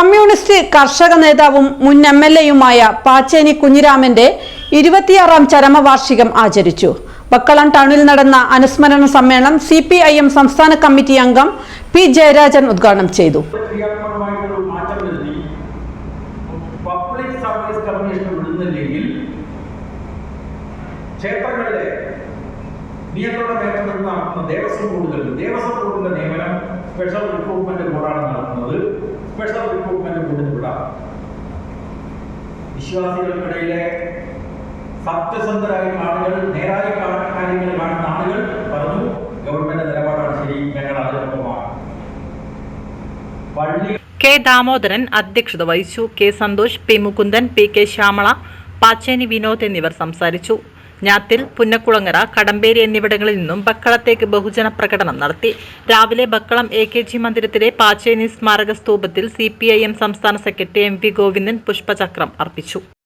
Communist കർഷക നേതാവും മുൻ എം എൽ എയുമായ പാച്ചേനി കുഞ്ഞിരാമന്റെ ഇരുപത്തിയാറാം ചരമവാർഷികം ആചരിച്ചു. ബക്കളം ടൗണിൽ നടന്ന അനുസ്മരണ സമ്മേളനം സി പി ഐ എം സംസ്ഥാന കമ്മിറ്റി അംഗം പി ജയരാജൻ ഉദ്ഘാടനം ചെയ്തു. ക്ഷേത്രങ്ങളിലെ നിയന്ത്രണ നടത്തുന്ന ദേവസ്വം ബോർഡുകൾ ദേവസ്വം ബോർഡിന്റെ നിയമനം സ്പെഷ്യൽ റിക്രൂട്ട്മെന്റ് ബോർഡാണ് നടത്തുന്നത് സ്പെഷ്യൽ റിക്രൂട്ട്മെന്റ് ബോർഡിന് വിടാം. വിശ്വാസികൾക്കിടയിലെ സത്യസന്ധരായ ആളുകൾ നേരായ കാര്യങ്ങൾ കാണുന്ന ആളുകൾ പറഞ്ഞു ഗവൺമെന്റ് നിലപാടാണ് ശരി ഞങ്ങൾ അതിനൊപ്പമാണ്. പള്ളി കെ ദാമോദരൻ അധ്യക്ഷത വഹിച്ചു. K Santhosh P Mukundan P K Shyamala Pacheni Vinod എന്നിവർ സംസാരിച്ചു. ഞാത്തിൽ പുന്നക്കുളങ്ങര കടമ്പേരി എന്നിവിടങ്ങളിൽ നിന്നും ബക്കളത്തേക്ക് ബഹുജന പ്രകടനം നടത്തി. രാവിലെ ബക്കളം എ കെ ജി മന്ദിരത്തിലെ പാച്ചേനി സ്മാരക സ്തൂപത്തിൽ സി പി ഐ എം സംസ്ഥാന സെക്രട്ടറി എം വി ഗോവിന്ദൻ പുഷ്പചക്രം അർപ്പിച്ചു.